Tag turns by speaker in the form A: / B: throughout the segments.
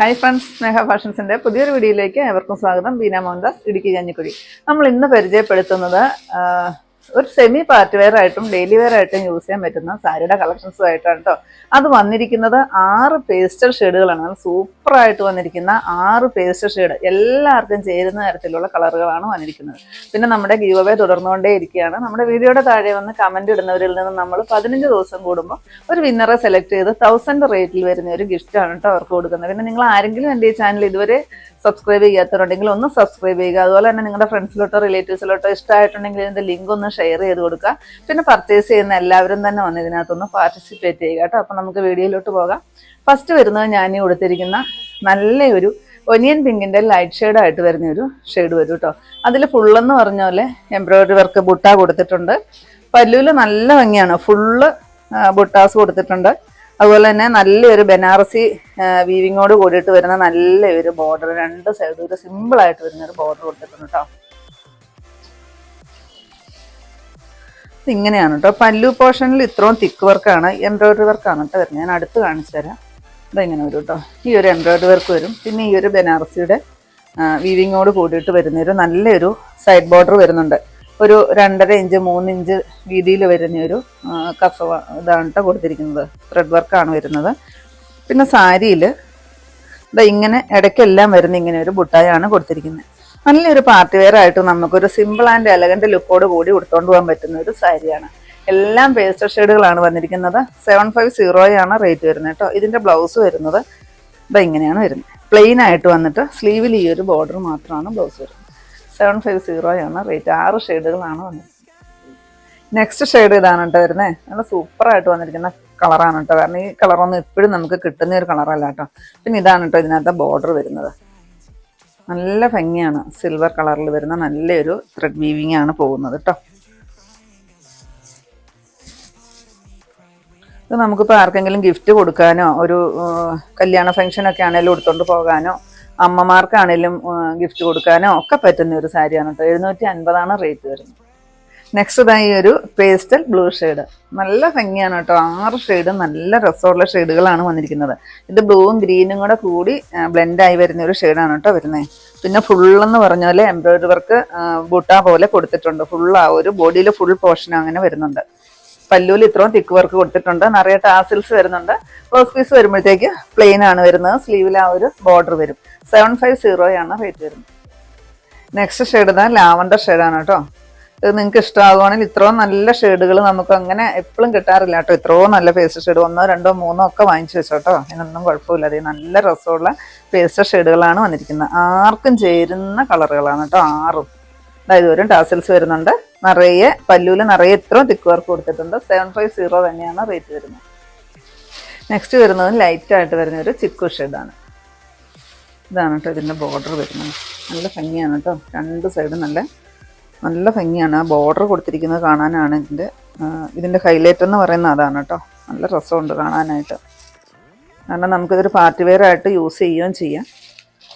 A: Hi friends സ്നേഹ ഫാഷൻസിന്റെ പുതിയൊരു വീഡിയോയിലേക്ക് ഏവർക്കും സ്വാഗതം. ബീന മോഹൻദാസ് ഇടുക്കി കഞ്ഞിക്കുഴി നമ്മൾ ഇന്ന് പരിചയപ്പെടുത്തുന്നത് ഒരു സെമി പാർട്ടി വെയർ ആയിട്ടും ഡെയിലി വെയർ ആയിട്ടും യൂസ് ചെയ്യാൻ പറ്റുന്ന സാരിയുടെ കളക്ഷൻസും ആയിട്ടാണ് കേട്ടോ അത് വന്നിരിക്കുന്നത് ആറ് പേസ്റ്റൽ ഷെയ്ഡുകളാണ് സൂപ്പറായിട്ട് വന്നിരിക്കുന്ന ആറ് പേസ്റ്റൽ ഷെയ്ഡ് എല്ലാവർക്കും ചേരുന്ന തരത്തിലുള്ള കളറുകളാണ് വന്നിരിക്കുന്നത്. പിന്നെ നമ്മുടെ ഗീവ് അവേ തുടർന്നുകൊണ്ടേ ഇരിക്കുകയാണ്. നമ്മുടെ വീഡിയോയുടെ താഴെ വന്ന് കമന്റ് ഇടുന്നവരിൽ നിന്ന് നമ്മൾ പതിനഞ്ച് ദിവസം കൂടുമ്പോൾ ഒരു വിന്നറെ സെലക്ട് ചെയ്ത് തൗസൻഡ് റേറ്റിൽ വരുന്ന ഒരു ഗിഫ്റ്റാണ് കേട്ടോ അവർക്ക് കൊടുക്കുന്നത്. പിന്നെ നിങ്ങൾ ആരെങ്കിലും എന്റെ ഈ ചാനൽ ഇതുവരെ സബ്സ്ക്രൈബ് ചെയ്യാത്തവരുണ്ടെങ്കിൽ ഒന്ന് സബ്സ്ക്രൈബ് ചെയ്യുക. അതുപോലെ തന്നെ നിങ്ങളുടെ ഫ്രണ്ട്സിലോട്ടോ റിലേറ്റീവ്സിലോട്ടോ ഇഷ്ടമായിട്ടുണ്ടെങ്കിൽ ഇതിന്റെ ലിങ്ക് ഒന്ന് ഷെയർ ചെയ്ത് കൊടുക്കുക. പിന്നെ പർച്ചേസ് ചെയ്യുന്ന എല്ലാവരും തന്നെ വന്ന് ഇതിനകത്തൊന്ന് പാർട്ടിസിപ്പേറ്റ് ചെയ്യുക കേട്ടോ. അപ്പം നമുക്ക് വീഡിയോയിലോട്ട് പോകാം. ഫസ്റ്റ് വരുന്നത് ഞാൻ കൊടുത്തിരിക്കുന്ന നല്ലൊരു ഒനിയൻ പിങ്കിന്റെ ലൈറ്റ് ഷെയ്ഡായിട്ട് വരുന്ന ഒരു ഷെയ്ഡ് വരും കേട്ടോ. അതിൽ ഫുള്ളെന്ന് പറഞ്ഞ പോലെ എംബ്രോയിഡറി വർക്ക് ബുട്ട കൊടുത്തിട്ടുണ്ട്. പല്ലുവിൽ നല്ല ഭംഗിയാണ്. ഫുള്ള് ബുട്ടാസ് കൊടുത്തിട്ടുണ്ട്. അതുപോലെ തന്നെ നല്ലൊരു ബനാറസി വീവിങ്ങോട് കൂടിയിട്ട് വരുന്ന നല്ലൊരു ബോർഡർ രണ്ട് സൈഡും ഒരു സിമ്പിൾ ആയിട്ട് വരുന്ന ഒരു ബോർഡർ കൊടുത്തിട്ടുണ്ട് കേട്ടോ ഇങ്ങനെയാണ് കേട്ടോ പല്ലു പോർഷനിൽ ഇത്രയും തിക്ക് വർക്കാണ് എംബ്രോയിഡറി വർക്കാണ് കേട്ടോ വരുന്നത്. ഞാൻ അടുത്ത് കാണിച്ചു തരാം. ഇങ്ങനെ വരും കേട്ടോ ഈ ഒരു എംബ്രോയിഡറി വർക്ക് വരും. പിന്നെ ഈ ഒരു ബനാറസിയുടെ വീവിങ്ങോട് കൂടിയിട്ട് വരുന്നൊരു നല്ലൊരു സൈഡ് ബോർഡർ വരുന്നുണ്ട്. ഒരു രണ്ടര ഇഞ്ച് മൂന്ന് ഇഞ്ച് വീതിയിൽ വരുന്ന ഒരു കസവ ഇതാണ് കൊടുത്തിരിക്കുന്നത്. ത്രെഡ് വർക്കാണ് വരുന്നത്. പിന്നെ സാരിയിൽ ഇതാ ഇങ്ങനെ ഇടയ്ക്കെല്ലാം വരുന്ന ഇങ്ങനെ ഒരു ബുട്ടായാണ് കൊടുത്തിരിക്കുന്നത്. നല്ലൊരു പാർട്ടി വെയർ ആയിട്ട് നമുക്കൊരു സിമ്പിൾ ആൻഡ് എലഗന്റ് ലുക്കോട് കൂടി ഉടുത്തോണ്ട് പോകാൻ പറ്റുന്ന ഒരു സാരിയാണ്. എല്ലാം പേസ്റ്റർ ഷെയ്ഡുകളാണ് വന്നിരിക്കുന്നത്. സെവൻ ഫൈവ് സീറോയാണ് റേറ്റ് വരുന്നത് കേട്ടോ ഇതിന്റെ ബ്ലൗസ് വരുന്നത് ഇതാ ഇങ്ങനെയാണ് വരുന്നത്. പ്ലെയിൻ ആയിട്ട് വന്നിട്ട് സ്ലീവിൽ ഈ ഒരു ബോർഡർ മാത്രമാണ് ബ്ലൗസ് വരുന്നത്. സെവൻ ഫൈവ് സീറോയാണ് റേറ്റ് ആറ് ഷെയ്ഡുകളാണ് വന്നത്. നെക്സ്റ്റ് ഷെയ്ഡ് ഇതാണ് കേട്ടോ വരുന്നേ. നല്ല സൂപ്പറായിട്ട് വന്നിരിക്കുന്ന കളറാണ് കേട്ടോ. കാരണം ഈ കളറൊന്നും ഇപ്പോഴും നമുക്ക് കിട്ടുന്ന ഒരു കളറല്ല കേട്ടോ. പിന്നെ ഇതാണ് കേട്ടോ ഇതിനകത്ത് ബോർഡർ വരുന്നത്. നല്ല ഭംഗിയാണ് സിൽവർ കളറിൽ വരുന്ന നല്ലൊരു ത്രെഡ് വീവിങ് ആണ് പോകുന്നത് കേട്ടോ. ഇത് നമുക്കിപ്പോൾ ആർക്കെങ്കിലും ഗിഫ്റ്റ് കൊടുക്കാനോ ഒരു കല്യാണ ഫംഗ്ഷനൊക്കെ ആണെങ്കിലും എടുത്തുകൊണ്ട് പോകാനോ അമ്മമാർക്കാണെങ്കിലും ഗിഫ്റ്റ് കൊടുക്കാനോ ഒക്കെ പറ്റുന്ന ഒരു സാരിയാണ് കേട്ടോ എഴുന്നൂറ്റി അൻപതാണ് റേറ്റ് വരുന്നത്. നെക്സ്റ്റ് ഇതാ ഈ ഒരു പേസ്റ്റൽ ബ്ലൂ ഷെയ്ഡ് നല്ല ഭംഗിയാണ് കേട്ടോ ആറ് ഷെയ്ഡ് നല്ല രസമുള്ള ഷെയ്ഡുകളാണ് വന്നിരിക്കുന്നത്. ഇത് ബ്ലൂവും ഗ്രീനും കൂടെ കൂടി ബ്ലെൻഡായി വരുന്ന ഒരു ഷെയ്ഡാണ് കേട്ടോ വരുന്നത് പിന്നെ ഫുള്ളെന്ന് പറഞ്ഞ പോലെ എംബ്രോയിഡറി വർക്ക് ബുട്ട പോലെ കൊടുത്തിട്ടുണ്ട്. ഫുൾ ആ ഒരു ബോഡിയിൽ ഫുൾ പോർഷൻ അങ്ങനെ വരുന്നുണ്ട്. പല്ലൂൽ ഇത്രയും തിക്ക് വർക്ക് കൊടുത്തിട്ടുണ്ട്. നിറയെ ടാസിൽസ് വരുന്നുണ്ട്. ബ്ലൗസ് പീസ് വരുമ്പോഴത്തേക്ക് പ്ലെയിൻ ആണ് വരുന്നത്. സ്ലീവിൽ ആ ഒരു ബോർഡർ വരും. സെവൻ ഫൈവ് സീറോയാണ് റേറ്റ് വരുന്നത്. നെക്സ്റ്റ് ഷെയ്ഡ് ഇതാ ലാവണ്ടർ ഷെയ്ഡാണ് കേട്ടോ. ഇത് നിങ്ങൾക്ക് ഇഷ്ടമാകുവാണെങ്കിൽ ഇത്രയും നല്ല ഷെയ്ഡുകൾ നമുക്ക് അങ്ങനെ എപ്പോഴും കിട്ടാറില്ല കേട്ടോ. ഇത്രയും നല്ല പേസ്റ്റ് ഷെയ്ഡ് ഒന്നോ രണ്ടോ മൂന്നോ ഒക്കെ വാങ്ങിച്ചു വെച്ചോ കേട്ടോ. ഇതിനൊന്നും കുഴപ്പമില്ല. അത് നല്ല രസമുള്ള പേസ്റ്റ് ഷെയ്ഡുകളാണ് വന്നിരിക്കുന്നത്. ആർക്കും ചേരുന്ന കളറുകളാണ് കേട്ടോ. ആറും. അതായത് വരും ടാസിൽസ് വരുന്നുണ്ട്. നിറയെ പല്ലൂൽ നിറയെ ഇത്രയും തിക്ക് വർക്ക് കൊടുത്തിട്ടുണ്ട്. സെവൻ ഫൈവ് സീറോ തന്നെയാണ് റേറ്റ് വരുന്നത്. നെക്സ്റ്റ് വരുന്നത് ലൈറ്റ് ആയിട്ട് വരുന്ന ഒരു ചിക്കു ഷെയ്ഡാണ് ഇതാണ് കേട്ടോ ഇതിന്റെ ബോർഡർ വരുന്നത്. നല്ല ഭംഗിയാണ് കേട്ടോ രണ്ട് സൈഡും നല്ല നല്ല ഭംഗിയാണ്. ആ ബോർഡർ കൊടുത്തിരിക്കുന്നത് കാണാനാണ് ഇതിന്റെ ഇതിന്റെ ഹൈലൈറ്റ് എന്ന് പറയുന്നത് അതാണ് കേട്ടോ നല്ല രസമുണ്ട് കാണാനായിട്ട്. കാരണം നമുക്കിതൊരു പാർട്ടി വെയർ ആയിട്ട് യൂസ് ചെയ്യുകയും ചെയ്യാം.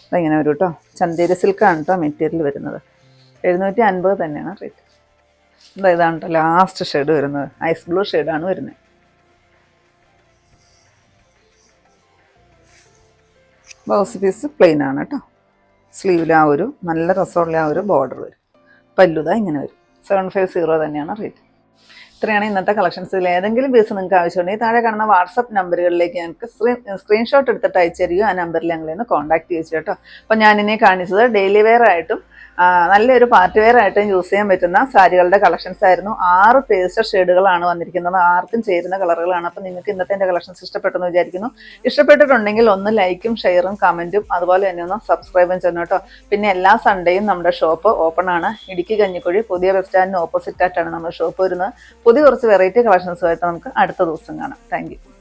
A: അതിങ്ങനെ വരും കേട്ടോ ചന്തേരി സിൽക്കാണ് കേട്ടോ മെറ്റീരിയൽ വരുന്നത്. എഴുന്നൂറ്റി അൻപത് തന്നെയാണ് റേറ്റ് എന്താ ഇതാണ് ലാസ്റ്റ് ഷെയ്ഡ് വരുന്നത്. ഐസ് ബ്ലൂ ഷെയ്ഡാണ് വരുന്നത്. ബ്ലൗസ് പീസ് പ്ലെയിൻ ആണ് കേട്ടോ. സ്ലീവിൽ ആ ഒരു നല്ല രസമുള്ള ആ ഒരു ബോർഡർ വരും. പല്ലുത ഇങ്ങനെ വരും. സെവൻ ഫൈവ് സീറോ തന്നെയാണ് റേറ്റ് ഇത്രയാണ് ഇന്നത്തെ കളക്ഷൻസ് ഇതിൽ ഏതെങ്കിലും പീസ് നിങ്ങൾക്ക് ആവശ്യമുണ്ടെങ്കിൽ താഴെ കാണുന്ന വാട്സപ്പ് നമ്പറുകളിലേക്ക് ഞങ്ങൾക്ക് സ്ക്രീൻ സ്ക്രീൻഷോട്ട് എടുത്തിട്ട് അയച്ചു തരികയോ ആ നമ്പറിൽ ഞങ്ങളെ ഒന്ന് കോൺടാക്ട് ചെയ്യിച്ചു കേട്ടോ. അപ്പോൾ ഞാനിനെ കാണിച്ചത് ഡെയിലി വെയർ ആയിട്ടും നല്ലൊരു പാർട്ടി വെയർ ആയിട്ടും യൂസ് ചെയ്യാൻ പറ്റുന്ന സാരികളുടെ കളക്ഷൻസ് ആയിരുന്നു. ആറ് പേസ്റ്റർ ഷെയ്ഡുകളാണ് വന്നിരിക്കുന്നത്. ആർക്കും ചേരുന്ന കളറുകളാണ്. അപ്പം നിങ്ങൾക്ക് ഇന്നത്തെ എന്റെ കളക്ഷൻസ് ഇഷ്ടപ്പെട്ടെന്ന് വിചാരിക്കുന്നു. ഇഷ്ടപ്പെട്ടിട്ടുണ്ടെങ്കിൽ ഒന്ന് ലൈക്കും ഷെയറും കമന്റും അതുപോലെ തന്നെ ഒന്ന് സബ്സ്ക്രൈബും ചെയ്യണം കേട്ടോ. പിന്നെ എല്ലാ സൺഡേയും നമ്മുടെ ഷോപ്പ് ഓപ്പൺ ആണ്. ഇടുക്കി കഞ്ഞിക്കുഴി പുതിയ ബസ് സ്റ്റാൻഡിന് ഓപ്പോസിറ്റ് ആയിട്ടാണ് നമ്മുടെ ഷോപ്പ് വരുന്നത്. പുതിയ കുറച്ച് വെറൈറ്റി കളക്ഷൻസുമായിട്ട് നമുക്ക് അടുത്ത ദിവസം കാണാം. താങ്ക്